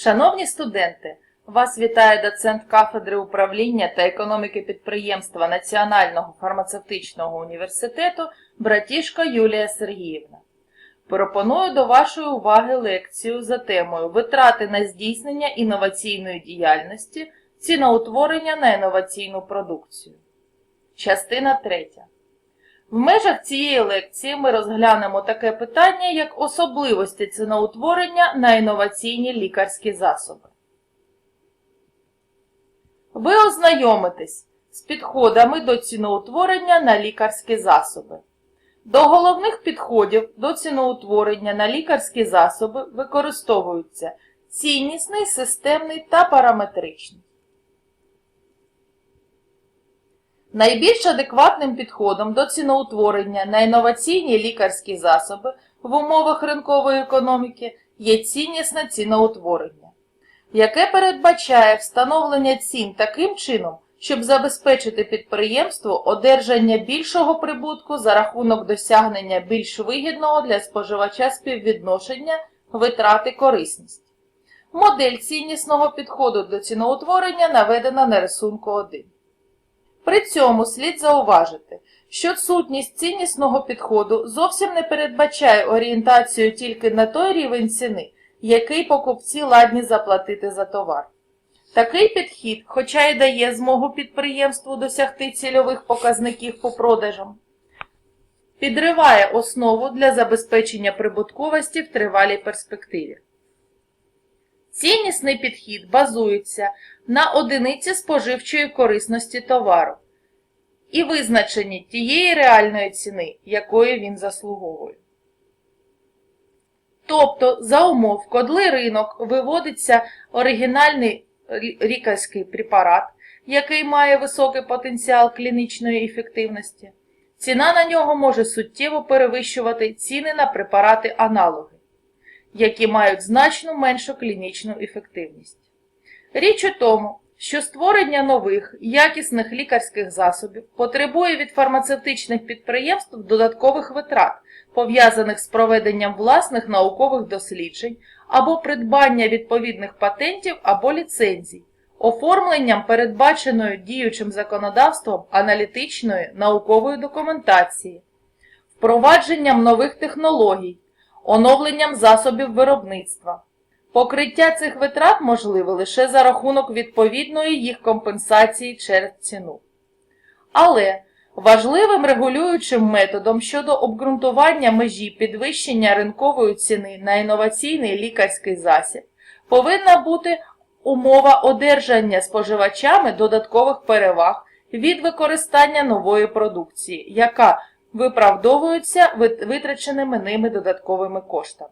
Шановні студенти, вас вітає доцент кафедри управління та економіки підприємства Національного фармацевтичного університету братішко Юлія Сергіївна. Пропоную до вашої уваги лекцію за темою Витрати на здійснення інноваційної діяльності, ціноутворення на інноваційну продукцію. Частина 3. В межах цієї лекції ми розглянемо таке питання, як особливості ціноутворення на інноваційні лікарські засоби. Ви ознайомитесь з підходами до ціноутворення на лікарські засоби. До головних підходів до ціноутворення на лікарські засоби використовуються ціннісний, системний та параметричний. Найбільш адекватним підходом до ціноутворення на інноваційні лікарські засоби в умовах ринкової економіки є ціннісне ціноутворення, яке передбачає встановлення цін таким чином, щоб забезпечити підприємству одержання більшого прибутку за рахунок досягнення більш вигідного для споживача співвідношення витрати корисність. Модель ціннісного підходу до ціноутворення наведена на рисунку 1. При цьому слід зауважити, що сутність ціннісного підходу зовсім не передбачає орієнтацію тільки на той рівень ціни, який покупці ладні заплатити за товар. Такий підхід, хоча й дає змогу підприємству досягти цільових показників по продажам, підриває основу для забезпечення прибутковості в тривалій перспективі. Ціннісний підхід базується на одиниці споживчої корисності товару і визначенні тієї реальної ціни, якої він заслуговує. Тобто, за умов, коли ринок виводиться оригінальний лікарський препарат, який має високий потенціал клінічної ефективності, ціна на нього може суттєво перевищувати ціни на препарати-аналоги, які мають значно меншу клінічну ефективність. Річ у тому, що створення нових, якісних лікарських засобів потребує від фармацевтичних підприємств додаткових витрат, пов'язаних з проведенням власних наукових досліджень або придбання відповідних патентів або ліцензій, оформленням передбаченої діючим законодавством аналітичної наукової документації, впровадженням нових технологій, оновленням засобів виробництва. Покриття цих витрат можливе лише за рахунок відповідної їх компенсації через ціну. Але важливим регулюючим методом щодо обґрунтування межі підвищення ринкової ціни на інноваційний лікарський засіб повинна бути умова одержання споживачами додаткових переваг від використання нової продукції, яка виправдовується витраченими ними додатковими коштами.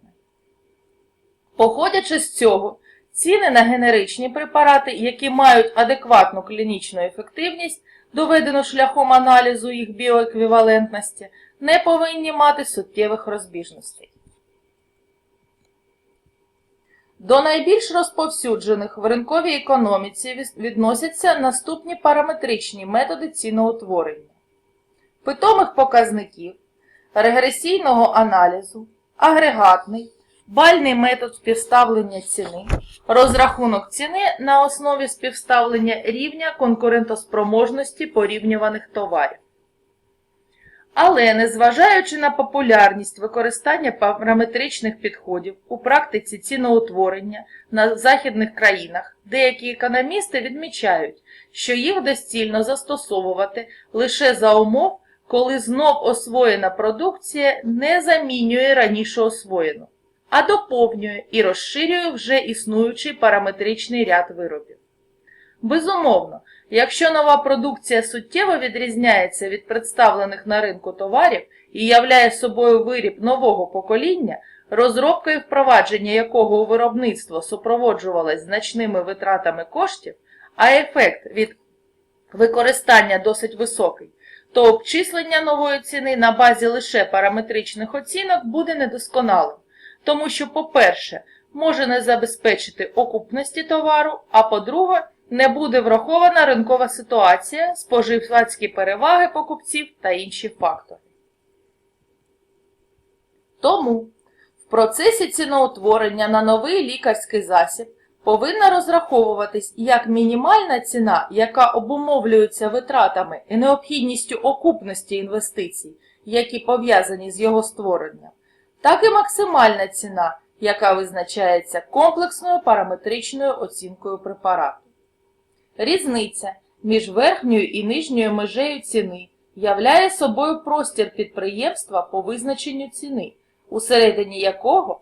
Походячи з цього, ціни на генеричні препарати, які мають адекватну клінічну ефективність, доведену шляхом аналізу їх біоеквівалентності, не повинні мати суттєвих розбіжностей. До найбільш розповсюджених в ринковій економіці відносяться наступні параметричні методи ціноутворення: питомих показників, регресійного аналізу, агрегатний, бальний метод співставлення ціни, розрахунок ціни на основі співставлення рівня конкурентоспроможності порівнюваних товарів. Але, незважаючи на популярність використання параметричних підходів у практиці ціноутворення на західних країнах, деякі економісти відмічають, що їх доцільно застосовувати лише за умов, коли знов освоєна продукція не замінює раніше освоєну а доповнює і розширює вже існуючий параметричний ряд виробів. Безумовно, якщо нова продукція суттєво відрізняється від представлених на ринку товарів і являє собою виріб нового покоління, розробка і впровадження якого у виробництво супроводжувалось значними витратами коштів, а ефект від використання досить високий, то обчислення нової ціни на базі лише параметричних оцінок буде недосконалим тому що, по-перше, може не забезпечити окупності товару, а по-друге, не буде врахована ринкова ситуація, споживацькі переваги покупців та інші фактори. Тому в процесі ціноутворення на новий лікарський засіб повинна розраховуватись як мінімальна ціна, яка обумовлюється витратами і необхідністю окупності інвестицій, які пов'язані з його створенням, так і максимальна ціна, яка визначається комплексною параметричною оцінкою препарату. Різниця між верхньою і нижньою межею ціни являє собою простір підприємства по визначенню ціни, усередині якого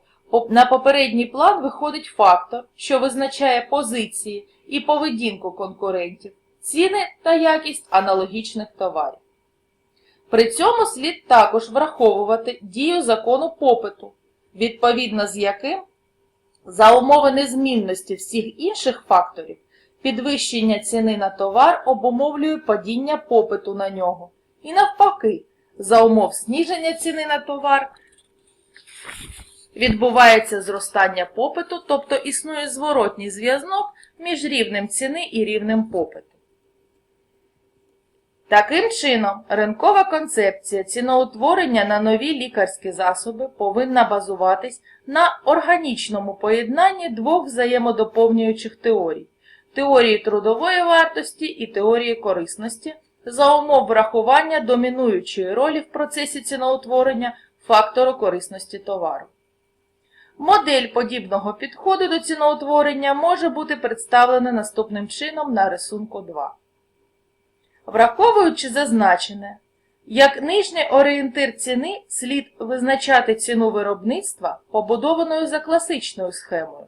на попередній план виходить фактор, що визначає позиції і поведінку конкурентів, ціни та якість аналогічних товарів. При цьому слід також враховувати дію закону попиту, відповідно з яким за умови незмінності всіх інших факторів підвищення ціни на товар обумовлює падіння попиту на нього. І навпаки, за умов зниження ціни на товар відбувається зростання попиту, тобто існує зворотній зв'язок між рівнем ціни і рівнем попиту. Таким чином, ринкова концепція ціноутворення на нові лікарські засоби повинна базуватись на органічному поєднанні двох взаємодоповнюючих теорій теорії трудової вартості і теорії корисності за умов врахування домінуючої ролі в процесі ціноутворення фактору корисності товару. Модель подібного підходу до ціноутворення може бути представлена наступним чином на рисунку 2. Враховуючи зазначене, як нижній орієнтир ціни слід визначати ціну виробництва, побудованою за класичною схемою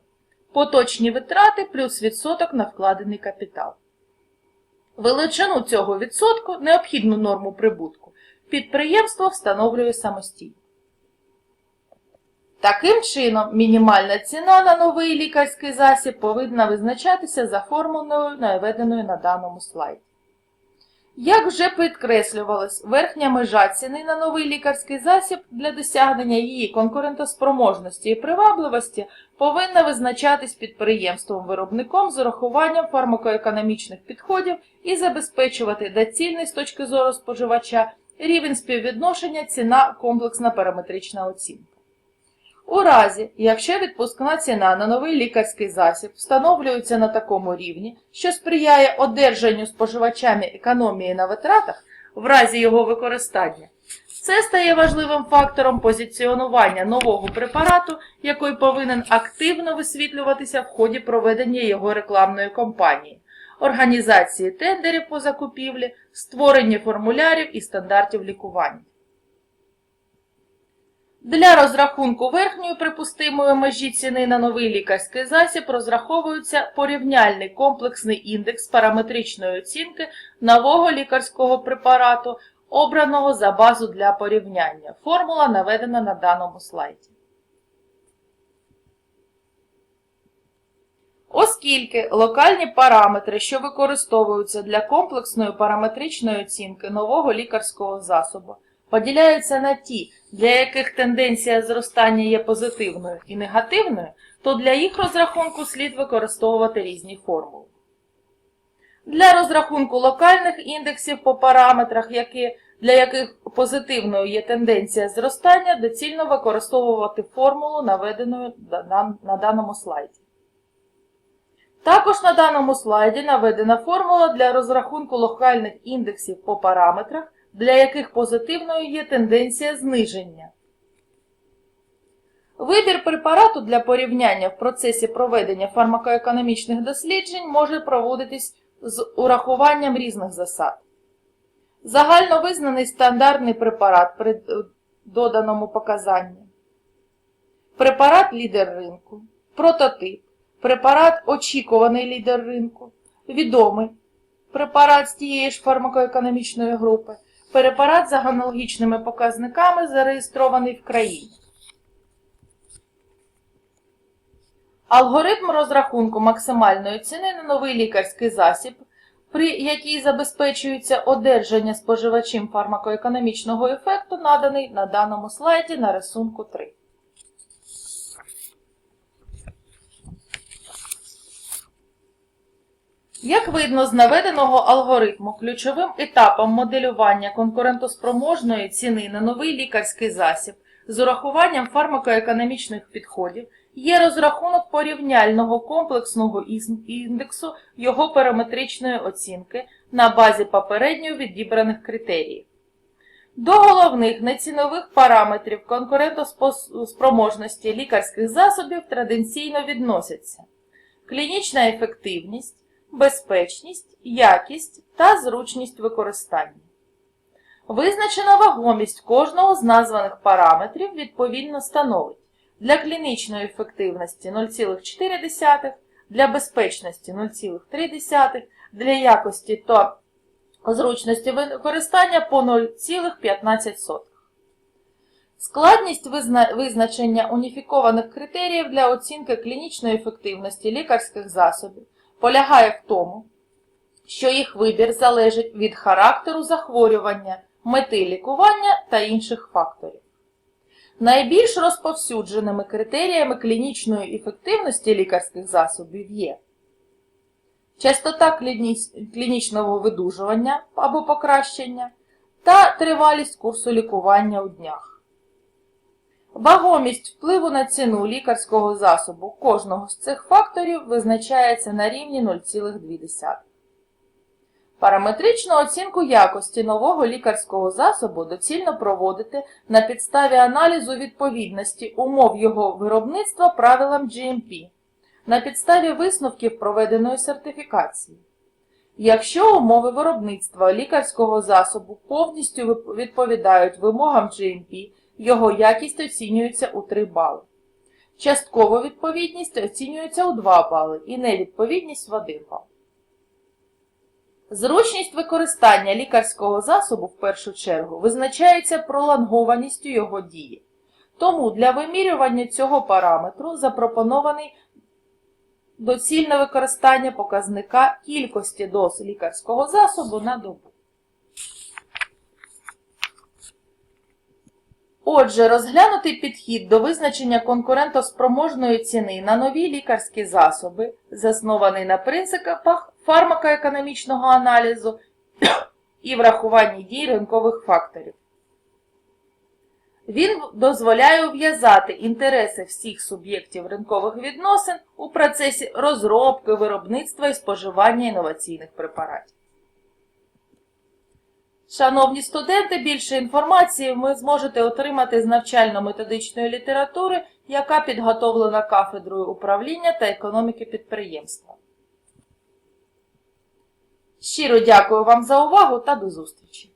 поточні витрати плюс відсоток на вкладений капітал. Величину цього відсотку, необхідну норму прибутку, підприємство встановлює самостійно. Таким чином, мінімальна ціна на новий лікарський засіб повинна визначатися за формулою, наведеною на даному слайді. Як вже підкреслювалось, верхня межа ціни на новий лікарський засіб для досягнення її конкурентоспроможності і привабливості повинна визначатись підприємством-виробником з урахуванням фармакоекономічних підходів і забезпечувати доцільний з точки зору споживача рівень співвідношення ціна комплексна параметрична оцінка. У разі, якщо відпускна ціна на новий лікарський засіб встановлюється на такому рівні, що сприяє одержанню споживачами економії на витратах в разі його використання, це стає важливим фактором позиціонування нового препарату, який повинен активно висвітлюватися в ході проведення його рекламної кампанії, організації тендерів по закупівлі, створення формулярів і стандартів лікування. Для розрахунку верхньої припустимої межі ціни на новий лікарський засіб розраховується порівняльний комплексний індекс параметричної оцінки нового лікарського препарату, обраного за базу для порівняння. Формула наведена на даному слайді. Оскільки локальні параметри, що використовуються для комплексної параметричної оцінки нового лікарського засобу, поділяються на ті, для яких тенденція зростання є позитивною і негативною, то для їх розрахунку слід використовувати різні формули. Для розрахунку локальних індексів по параметрах, які, для яких позитивною є тенденція зростання, доцільно використовувати формулу, наведену на- даному слайді. Також на даному слайді наведена формула для розрахунку локальних індексів по параметрах, для яких позитивною є тенденція зниження. Вибір препарату для порівняння в процесі проведення фармакоекономічних досліджень може проводитись з урахуванням різних засад. Загальновизнаний стандартний препарат при е, доданому показанні. Препарат лідер ринку. Прототип. Препарат очікуваний лідер ринку. Відомий. Препарат з тієї ж фармакоекономічної групи. Препарат за аналогічними показниками зареєстрований в країні. Алгоритм розрахунку максимальної ціни на новий лікарський засіб, при якій забезпечується одержання споживачем фармакоекономічного ефекту, наданий на даному слайді на рисунку 3. Як видно з наведеного алгоритму, ключовим етапом моделювання конкурентоспроможної ціни на новий лікарський засіб з урахуванням фармакоекономічних підходів є розрахунок порівняльного комплексного індексу його параметричної оцінки на базі попередньо відібраних критеріїв. До головних нецінових параметрів конкурентоспроможності лікарських засобів традиційно відносяться клінічна ефективність, безпечність, якість та зручність використання. Визначена вагомість кожного з названих параметрів відповідно становить для клінічної ефективності 0,4, для безпечності 0,3, для якості та зручності використання по 0,15. Складність визначення уніфікованих критеріїв для оцінки клінічної ефективності лікарських засобів полягає в тому, що їх вибір залежить від характеру захворювання, мети лікування та інших факторів. Найбільш розповсюдженими критеріями клінічної ефективності лікарських засобів є частота клінічного видужування або покращення та тривалість курсу лікування у днях. Вагомість впливу на ціну лікарського засобу кожного з цих факторів визначається на рівні 0,2. Параметричну оцінку якості нового лікарського засобу доцільно проводити на підставі аналізу відповідності умов його виробництва правилам GMP, на підставі висновків проведеної сертифікації. Якщо умови виробництва лікарського засобу повністю відповідають вимогам GMP, його якість оцінюється у 3 бали. Часткова відповідність оцінюється у 2 бали і невідповідність в 1 бал. Зручність використання лікарського засобу в першу чергу визначається пролонгованістю його дії. Тому для вимірювання цього параметру запропонований доцільне використання показника кількості доз лікарського засобу на добу. Отже, розглянутий підхід до визначення конкурентоспроможної ціни на нові лікарські засоби, заснований на принципах фармакоекономічного аналізу і врахуванні дій ринкових факторів. Він дозволяє ув'язати інтереси всіх суб'єктів ринкових відносин у процесі розробки, виробництва і споживання інноваційних препаратів. Шановні студенти, більше інформації ви зможете отримати з навчально-методичної літератури, яка підготовлена кафедрою управління та економіки підприємства. Щиро дякую вам за увагу та до зустрічі!